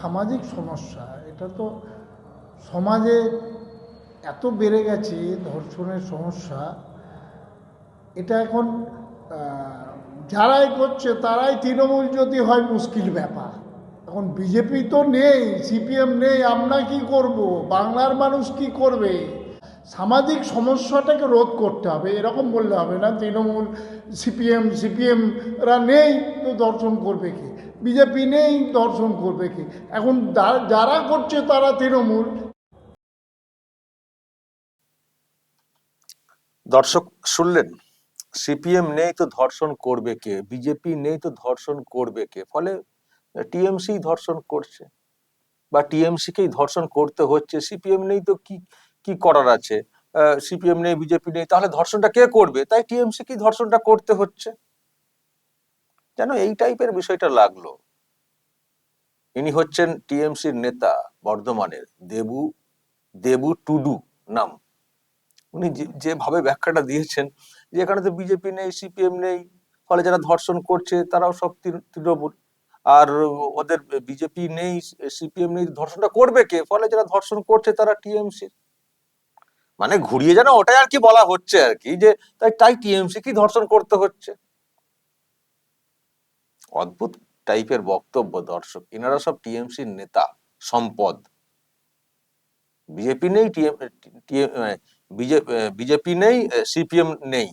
সামাজিক সমস্যা। এটা তো সমাজে এত বেড়ে গেছে ধর্ষণের সমস্যা। এটা এখন যারাই করছে তারাই তৃণমূল যদি হয় মুশকিল ব্যাপার। এখন বিজেপি তো নেই, সিপিএম নেই, আমরা কি করব? বাংলার মানুষ কি করবে? সামাজিক সমস্যাটাকে রোধ করতে হবে, এরকম বললে হবে না, তৃণমূল, সিপিএম, সিপিএমরা নেই তো দর্শন করবে কি? বিজেপি নেই, দর্শন করবে কি? এখন যারা করছে তারা তৃণমূল। দর্শক, শুনলেন? সিপিএম নেই তো ধর্ষণ করবে কে? বিজেপি নেই তো ধর্ষণ করবে কে? ফলে টিএমসি ধর্ষণ করছে বা টিএমসি কেই ধর্ষণ করতে হচ্ছে। সিপিএম নেই তো কি কি করার আছে? সিপিএম নেই, বিজেপি নেই, তাহলে ধর্ষণটা কে করবে? তাই টিএমসি কি ধর্ষণটা করতে হচ্ছে। যেন এই টাইপের বিষয়টা লাগল। ইনি হচ্ছেন টিএমসির নেতা বর্ধমানের দেবু দেবু টুডু নাম। উনি যেভাবে ব্যাখ্যাটা দিয়েছেন যে এখানে তো বিজেপি নেই, সিপিএম নেই, ফলে যারা ধর্ষণ করছে তারাও সব তৃণ- তৃণমূল। আর ওদের বিজেপি নেই, সিপিএম নেই, ধর্ষণটা করবে কে? ফলে যারা ধর্ষণ করছে তারা টিএমসি মানে ঘুরিয়ে যেন ওটাই আর কি বলা হচ্ছে আর কি, যে তাই তাই টিএমসি কি ধর্ষণ করতে হচ্ছে। অদ্ভুত টাইপের বক্তব্য দর্শক। এনারা সব টিএমসির নেতা, সম্পদ। বিজেপি নেই, টিএম বিজেপি নেই সিপিএম নেই।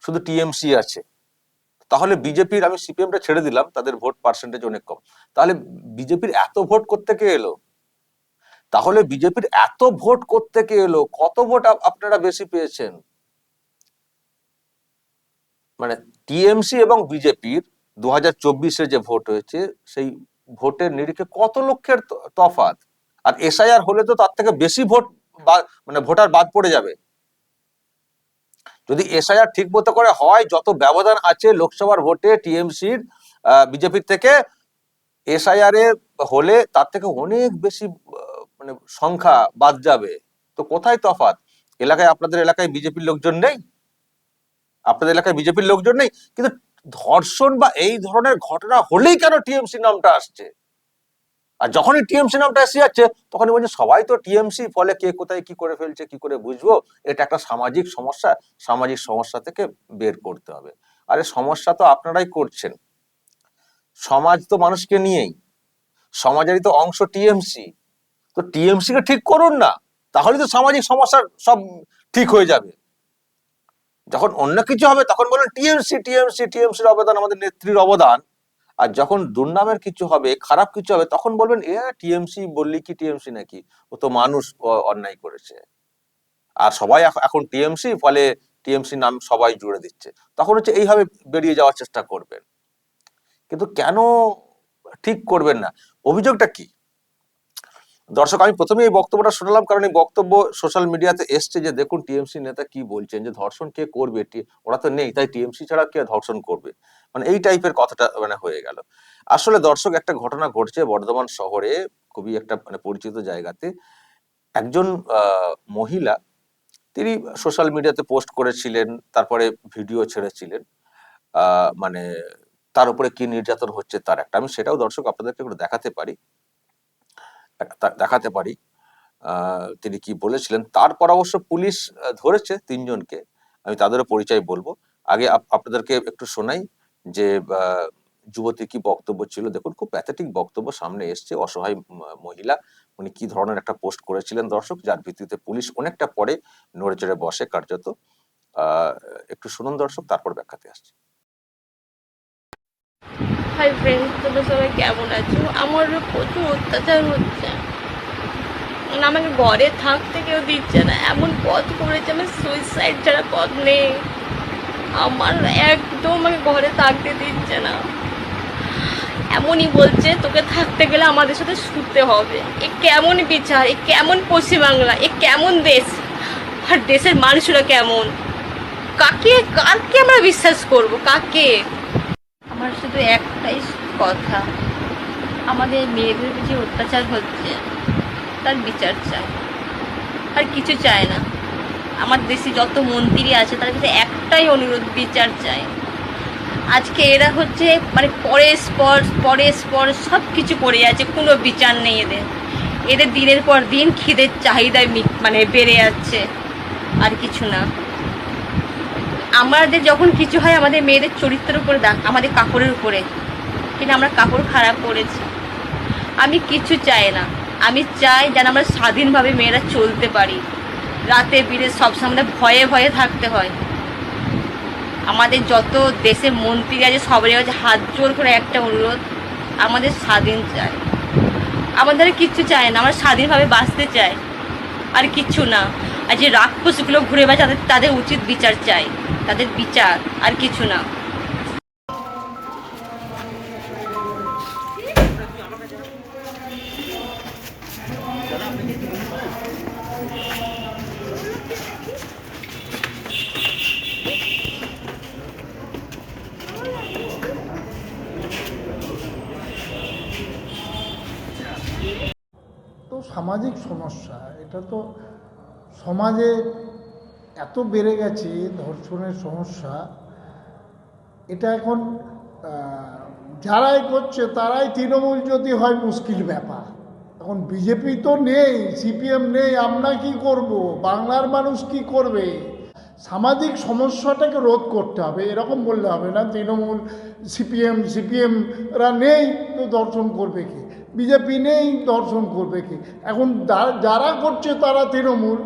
শুধু টিএমসি আছে। তাহলে বিজেপির, আমি সিপিএমটা ছেড়ে দিলাম, তাদের ভোট পার্সেন্টেজ অনেক কম। তাহলে বিজেপির এত ভোট থেকে এলো? তাহলে বিজেপির এত ভোট থেকে এলো? কত ভোট আপ- আপনারা বেশি পেয়েছেন? মানে টিএমসি এবং বিজেপির দু হাজার যে ভোট হয়েছে, সেই ভোটের নিরিখে কত লক্ষের ত- তফাৎ? আর এসআইআর হলে তো তার থেকে বেশি ভোট মানে ভোটার বাদ পড়ে যাবে। যদি এসআইআর ঠিক মতো করে হয়, যত ব্যবধান আছে লোকসভার ভোটে টিএমসির বিজেপির থেকে, এসআইআর হলে তার থেকে অনেক বেশি মানে সংখ্যা বাদ যাবে। তো কোথায় তফাৎ? এলাকায়, আপনাদের এলাকায় বিজেপির লোকজন নেই? আপনাদের এলাকায় বিজেপির লোকজন নেই, কিন্তু ধর্ষণ বা এই ধরনের ঘটনা হলেই কেন টিএমসি নামটা আসছে? আর যখনই টিএমসি নামটা এসে যাচ্ছে, তখনই বলছে সবাই তো টিএমসি, ফলে কে কোথায় কি করে ফেলছে, কি করে বুঝব? এটা একটা সামাজিক সমস্যা সামাজিক সমস্যা থেকে বের করতে হবে। আরে সমস্যা তো আপনারাই করছেন। সমাজ তো মানুষকে নিয়েই। সমাজেরই তো অংশ টিএমসি। তো টিএমসি কে ঠিক করুন না তাহলে তো সামাজিক সমস্যা সব ঠিক হয়ে যাবে। যখন অন্য কিছু হবে, তখন বলেন টিএমসি টিএমসি টিএমসির অবদান, আমাদের নেত্রীর অবদান। আর যখন দুর্নামের কিছু হবে, খারাপ কিছু হবে, তখন বলবেন, এ টিএমসি বললি কি টিএমসি নাকি? ও তো মানুষ অন্যায় করেছে। আর সবাই এখ- এখন টিএমসি ফলে টিএমসি নাম সবাই জুড়ে দিচ্ছে। তখন হচ্ছে এইভাবে বেরিয়ে যাওয়ার চেষ্টা করবেন। কিন্তু কেন ঠিক করবেন না? অভিযোগটা কি? দর্শক, আমি প্রথমে এই বক্তব্যটা শোনালাম কারণ এই বক্তব্য সোশ্যাল মিডিয়াতে এসছে যে দেখুন, টিএমসি নেতা কি বলছেন, যে ধর্ষণ কে করবে? ওরা তো নেই, তাই টিএমসি ছাড়া কে ধর্ষণ করবে? মানে এই টাইপের কথাটা মানে হয়ে গেল। আসলে দর্শক, একটা ঘটনা ঘটছে বর্ধমান শহরে, খুবই একটা মানে পরিচিত জায়গাতে। একজন মহিলা, তিনি সোশ্যাল মিডিয়াতে পোস্ট করেছিলেন, তারপরে ভিডিও ছেড়েছিলেন মানে তার উপরে কি নির্যাতন হচ্ছে তার একটা। আমি সেটাও দর্শক আপনাদেরকে একটু দেখাতে পারি। দেখাতে পারি। তিনি কি বলেছিলেন? তারপর অবশ্য পুলিশ ধরেছে তিনজনকে। আমি তাদেরও পরিচয় বলব। আগে আপ- আপনাদেরকে একটু শোনাই যে যুবতী কি বক্তব্য ছিল। দেখুন, খুব প্যাথেটিক বক্তব্য সামনে এসছে। অসহায় মহিলা, উনি কি ধরনের একটা পোস্ট করেছিলেন? দর্শক, যার ভিত্তিতে পুলিশ অনেকটা পরে নড়ে চড়ে বসে কার্যত। একটু শুনুন দর্শক, তারপর ব্যাখ্যাতে আসছে। হাই ফ্রেন্ডস তোমরা সবাই কেমন আছো? আমার প্রচুর অত্যাচার হচ্ছে। মানে আমাকে ঘরে থাকতে কেউ দিচ্ছে না। এমন পথ করেছে আমার সুইসাইড ছাড়া পথ নেই। আমার একদম আমাকে ঘরে থাকতে দিচ্ছে না। এমনই বলছে, তোকে থাকতে গেলে আমাদের সাথে শুতে হবে। এ কেমন বিচার, এ কেমন পশ্চিমবাংলা, এ কেমন দেশ? আর দেশের মানুষরা কেমন? কাকে কাকে আমরা বিশ্বাস করব? কাকে? আমার শুধু একটাই কথা। আমাদের মেয়েদের যে অত্যাচার হচ্ছে, তার বিচার চাই। আর কিছু চায় না। আমার দেশে যত মন্ত্রী আছে, তার কাছে একটাই অনুরোধ, বিচার চাই। আজকে এরা হচ্ছে মানে পর, পরের পর সব কিছু করে যাচ্ছে কোনো বিচার নেই এদের। এদের দিনের পর দিন খিদের চাহিদায় মানে বেড়ে যাচ্ছে। আর কিছু না। আমাদের যখন কিছু হয়, আমাদের মেয়েদের চরিত্রের উপরে দাগ, আমাদের কাপড়ের উপরে। কিন্তু আমরা কাপড় খারাপ করেছি আমি কিছু চাই না। আমি চাই যেন আমরা স্বাধীনভাবে মেয়েরা চলতে পারি। রাতে বিরে সব সামনে ভয়ে ভয়ে থাকতে হয়। আমাদের যত দেশে মন্ত্রী আছে, সবারই কাছে হাত জোর করে একটা অনুরোধ, আমাদের স্বাধীন চাই। আমাদের কিচ্ছু চাই না, আমরা স্বাধীনভাবে বাঁচতে চাই। আর কিচ্ছু না। আর যে রাক্ষসগুলো ঘুরে বেড়ায়, তাদের তাদের উচিত বিচার চাই। তাদের বিচার আর কিছু না। তো সামাজিক সমস্যা এটা তো সমাজে এত বেড়ে গেছে ধর্ষণের সমস্যা, এটা এখন যারাই করছে তারাই তৃণমূল যদি হয় মুশকিল ব্যাপার। এখন বিজেপি তো নেই, সিপিএম নেই, আমরা কি করব? বাংলার মানুষ কি করবে? সামাজিক সমস্যাটাকে রোধ করতে হবে, এরকম বললে হবে না, তৃণমূল, সিপিএম, সিপিএমরা নেই তো দর্শন করবে কি? বিজেপি নেই দর্শন করবে কি? এখন যারা করছে তারা তৃণমূল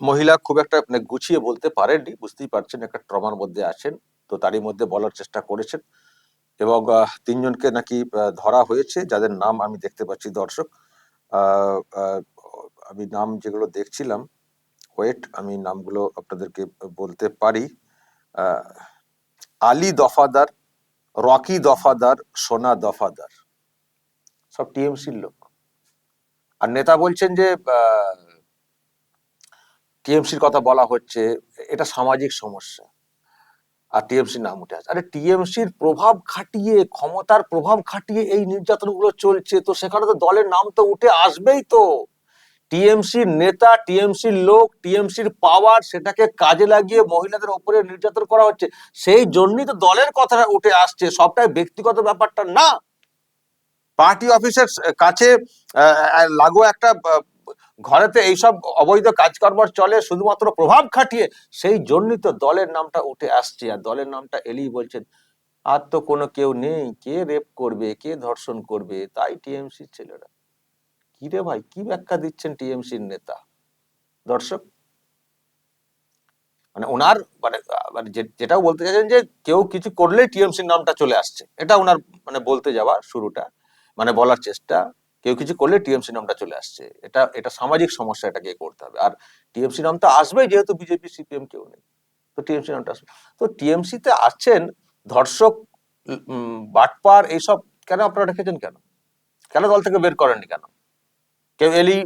মহিলা খুব একটা মানে গুছিয়ে বলতে পারেননি, বুঝতেই পারছেন একটা ট্রমার মধ্যে আছেন, তো তারই মধ্যে বলার চেষ্টা করেছেন এবং তিনজনকে নাকি ধরা হয়েছে, যাদের নাম আমি দেখতে পাচ্ছি দর্শক। আমি নাম যেগুলো দেখছিলাম, ওয়েট, আমি নামগুলো আপনাদেরকে বলতে পারি। আলী দফাদার, রকি দফাদার, সোনা দফাদার, সব টিএমসির লোক। আর নেতা বলছেন যে টিএমসির কথা বলা হচ্ছে এটা সামাজিক সমস্যা। আর টিএমসির নাম উঠে আসে। আরে টিএমসির প্রভাব খাটিয়ে ক্ষমতার প্রভাব খাটিয়ে এই নির্যাতনগুলো চলছে তো সেখানে তো দলের নাম তো উঠে আসবেই তো। টিএমসির নেতা টিএমসির লোক টিএমসির পাওয়ার সেটাকে কাজে লাগিয়ে মহিলাদের ওপরে নির্যাতন করা হচ্ছে সেই জন্যই তো দলের কথাটা উঠে আসছে সবটাই ব্যক্তিগত ব্যাপারটা না। পার্টি অফিসের কাছে আহ, একটা ঘরেতে এইসব অবৈধ কাজকর্ম চলে, শুধুমাত্র প্রভাব খাটিয়ে সেই জন্যই তো দলের নামটা উঠে আসছে। আর দলের নামটা এলেই বলছেন, আর তো কোনো কেউ নেই, কে রেপ করবে, কে ধর্ষণ করবে? তাই টিএমসির ছেলেরা। কি রে ভাই, কি ব্যাখ্যা দিচ্ছেন টিএমসির নেতা? দর্শক মানে ওনার মানে মানে যেটাও বলতে চাইছেন যে, কেউ কিছু করলেই টিএমসির নামটা চলে আসছে। এটা ওনার মানে বলতে যাওয়া শুরুটা মানে বলার চেষ্টা। কেউ কিছু করলে টিএমসি নামটা চলে আসছে। এটা এটা সামাজিক সমস্যা, এটাকে করতে হবে। আর টিএমসি নাম তো আসবেই, যেহেতু বিজেপি, সিপিএম কেউ নেই। তো টিএমসি নামটা আসবে। তো টিএমসি তে আসছেন ধর্ষক বাটপার, এইসব কেন আপনারা রেখেছেন কেন? কেন দল থেকে বের করেননি কেন? কেউ এলি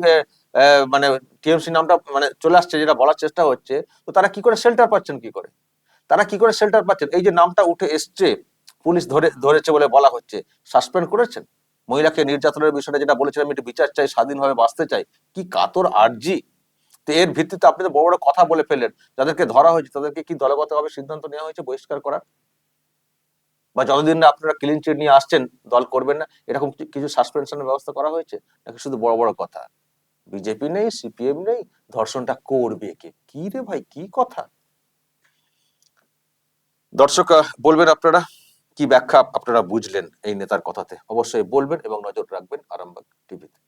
মানে টিএমসি নামটা মানে চলে আসছে যেটা বলার চেষ্টা হচ্ছে, তো তারা কি করে শেল্টার পাচ্ছেন কি করে? তারা কি করে শেল্টার পাচ্ছেন? এই যে নামটা উঠে এসছে, পুলিশ ধরে, ধরেছে বলে বলা হচ্ছে। সাসপেন্ড করেছেন? মহিলাকে নির্যাতনের বিষয়টা যেটা বলেছিলাম, একটু বিচার চাই, স্বাধীনভাবে বাঁচতে চাই, কি কাতর আর্জি? তো এর ভিত্তিতে আপনি তো বড় বড় কথা বলে ফেললেন, যাদেরকে ধরা হয়েছে, তাদেরকে কি দলগতভাবে সিদ্ধান্ত নেওয়া হয়েছে, বহিষ্কার করার? বা যতদিন না আপনারা ক্লিন চিট নিয়ে আসছেন, দল করবেন না, এরকম কিছু সাসপেনশনের ব্যবস্থা করা হয়েছে? নাকি শুধু বড় বড় কথা? বিজেপি নেই সিপিএম নেই, ধর্ষণটা করবে কে? কি রে ভাই, কি কথা? দর্শক বলবেন আপনারা? কি ব্যাখ্যা আপনারা বুঝলেন এই নেতার কথাতে? অবশ্যই বলবেন এবং নজর রাখবেন আরামবাগ টিভিতে।